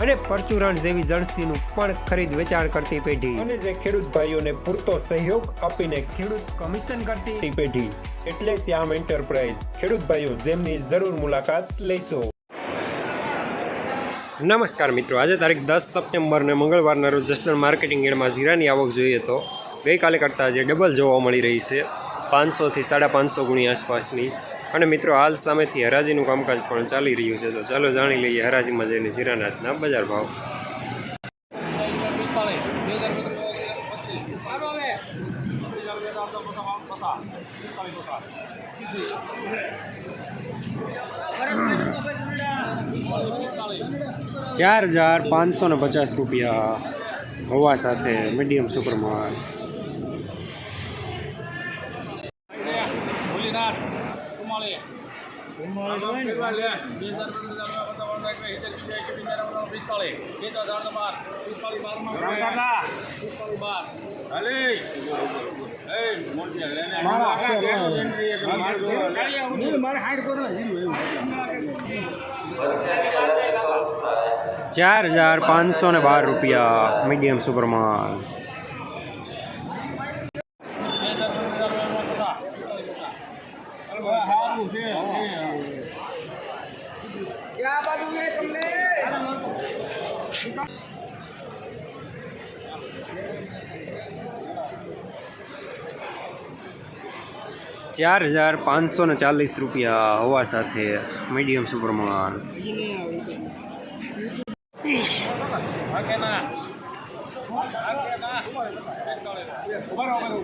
અને પરચુરણ જેવી જણસીનું પણ ખરીદ વેચાણ કરતી પેઢી. અને જે ખેડૂત ભાઈઓને પૂરતો સહયોગ આપીને ખેડૂત કમિશન કરતી પેઢી. એટલે શ્યામ એન્ટરપ્રાઇઝ. ખેડૂત ભાઈઓ જેમની જરૂર મુલાકાત લેશો. નમસ્કાર મિત્રો આજે તારીખ દસ સપ્ટેમ્બરને મંગળવારના રોજ જસદણ માર્કેટિંગ યાર્ડમાં જીરાની આવક જોઈએ તો ગઈકાલે કરતાં આજે ડબલ જોવા મળી રહી છે. પાંચસોથી સાડા પાંચસો ગુણી આસપાસની અને મિત્રો હાલ સામેથી હરાજીનું કામકાજ પણ ચાલી રહ્યું છે. તો ચાલો જાણી લઈએ હરાજીમાં જઈને શિરાનાથના બજાર ભાવ. ચાર હજાર પાંચસો ને પચાસ રૂપિયા હોવા સાથે મીડિયમ સુપરમાં ચાર હજાર પાંચસો ને બાર રૂપિયા મીડિયમ સુપરમાં ચાર હજાર પાંચસો ને ચાલીસ રૂપિયા હવા સાથે મીડિયમ સુપરમાં રહો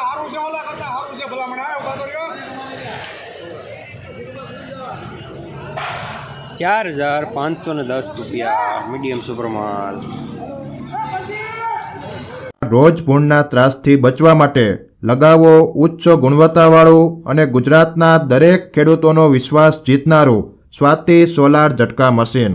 હારું છે ઓલા કરતા હારું છે ભલામણ. આવ્યો ઊભા તો રહ્યો. ચાર હજાર પાંચસો ને દસ રૂપિયા મીડિયમ સુપરમાં રોજ પૂરના ત્રાસથી બચવા માટે લગાવો ઉચ્ચ ગુણવત્તાવાળું અને ગુજરાતના દરેક ખેડૂતોનો વિશ્વાસ જીતનારું સ્વાતિ સોલાર ઝટકા મશીન.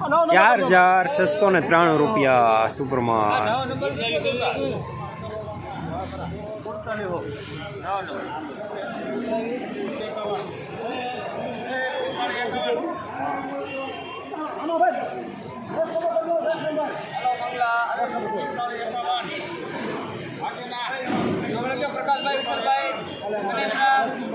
ચાર હજાર છસો ને ત્રાણું રૂપિયા સુપરમાં પ્રકાશભાઈ થયા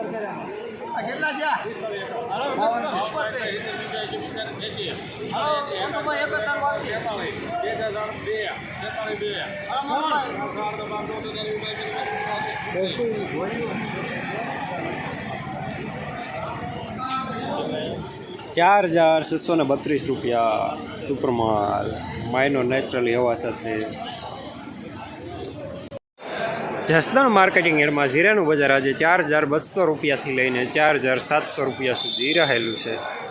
ચાર હજાર છસો ને બત્રીસ રૂપિયા સુપરમાલ માઇનો નેચરલી હવા સાથે જસદણ માર્કેટિંગ એડમાં જીરાનું બજાર આજે ચાર હજાર બસો રૂપિયાથી લઈને ચાર હજાર સાતસો રૂપિયા સુધી રહેલું છે.